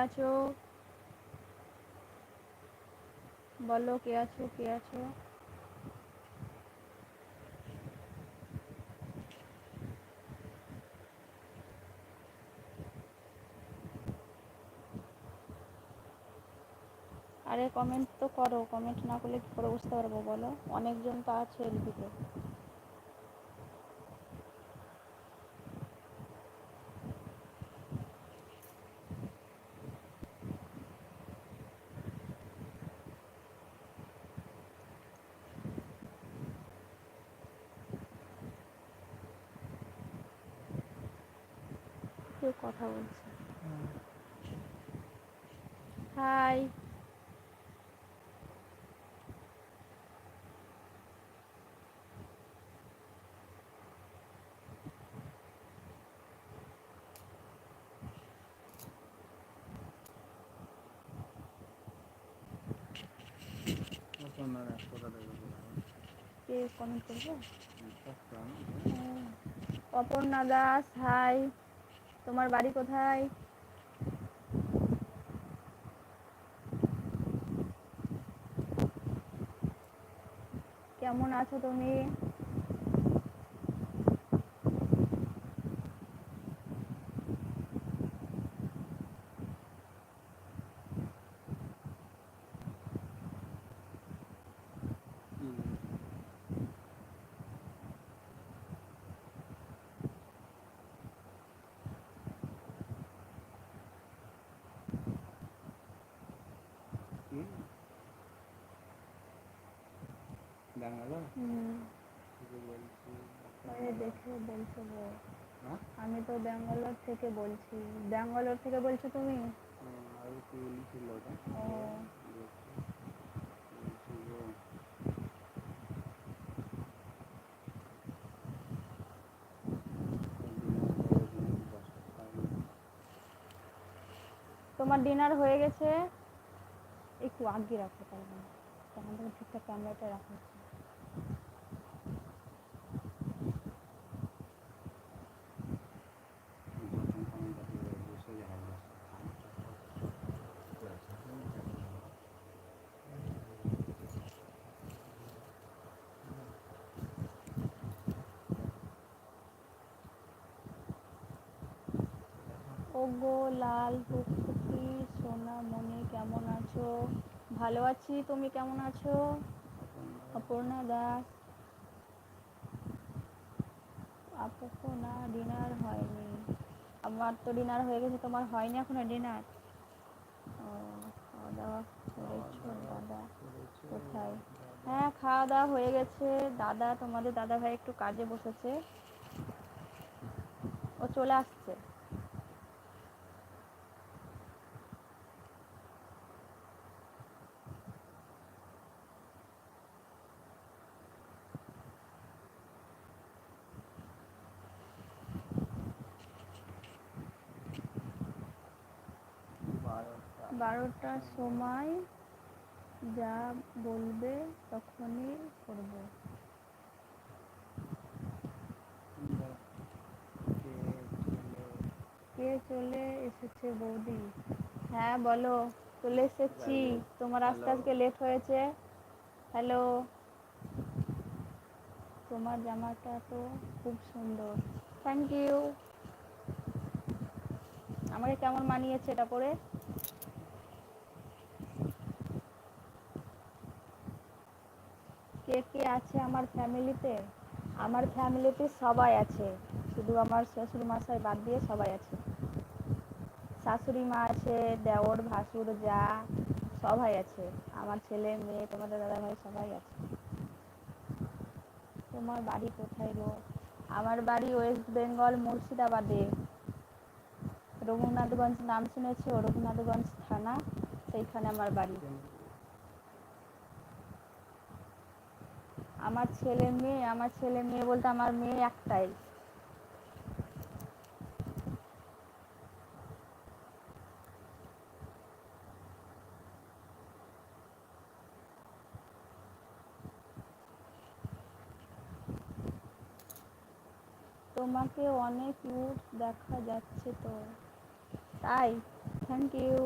আছো? বলো, কে আছো কে আছো? আরে কমেন্ট তো করো কমেন্ট না করলে কি করে বুঝতে পারব বলো? অনেকজন তো আছে এলবিতে কেউ কথা বলছে। হাই কমেন্ট করব? হ্যাঁ। অপর্ণা দাস হাই তোমার বাড়ি কোথায়? কেমন আছো তুমি? দেখে বলছো আমি তো ব্যাঙ্গালোর থেকে বলছি। ব্যাঙ্গালোর থেকে বলছো তুমি? ও। তোমার ডিনার হয়ে গেছে? একটু আগে রাখো তাহলে। তখন থেকে ঠিকঠাক ক্যামেরাটা রাখো। ওগো লাল টুকটুকি সোনা মনি কেমন আছো? ভালো আছি, তুমি কেমন আছো? অপর্ণা দাস। আপু না, ডিনার হয়নি। আমার তো ডিনার হয়ে গেছে, তোমার হয়নি এখনও ডিনার? ও খাওয়া দাওয়া দাদা? কোথায়? হ্যাঁ খাওয়া দাওয়া হয়ে গেছে। দাদা, তোমাদের দাদা ভাই একটু কাজে বসেছে। ও চলে আসছে। বারোটার সময় যা বলবে তখনই করব। কে চলে এসেছে বৌদি? হ্যাঁ বলো চলে এসেছি। তোমার আস্তে আজকে লেট হয়েছে। হ্যালো তোমার জামাটা তো খুব সুন্দর। থ্যাংক ইউ আমাকে কেমন মানিয়েছে এটা পরে? কে কে আছে আমার ফ্যামিলিতে? আমার ফ্যামিলিতে সবাই আছে। শুধু আমার শ্বশুর মশাই বাদ দিয়ে সবাই আছে। শাশুড়ি মা আছে, দেওর, ভাসুর, যা, সবাই আছে। আমার ছেলে, মেয়ে, তোমাদের দাদা ভাই সবাই আছে। তোমার বাড়ি কোথায় গো? আমার বাড়ি ওয়েস্ট বেঙ্গল, মুর্শিদাবাদে। রঘুনাথগঞ্জ নাম শুনেছো? রঘুনাথগঞ্জ থানা? সেইখানে আমার বাড়ি। আমার ছেলে মেয়ে, আমার ছেলে মেয়ে বলতে আমার মেয়ে একটাই। তোমাকে অনেক কিউট দেখা যাচ্ছে তো। তাই থ্যাংক ইউ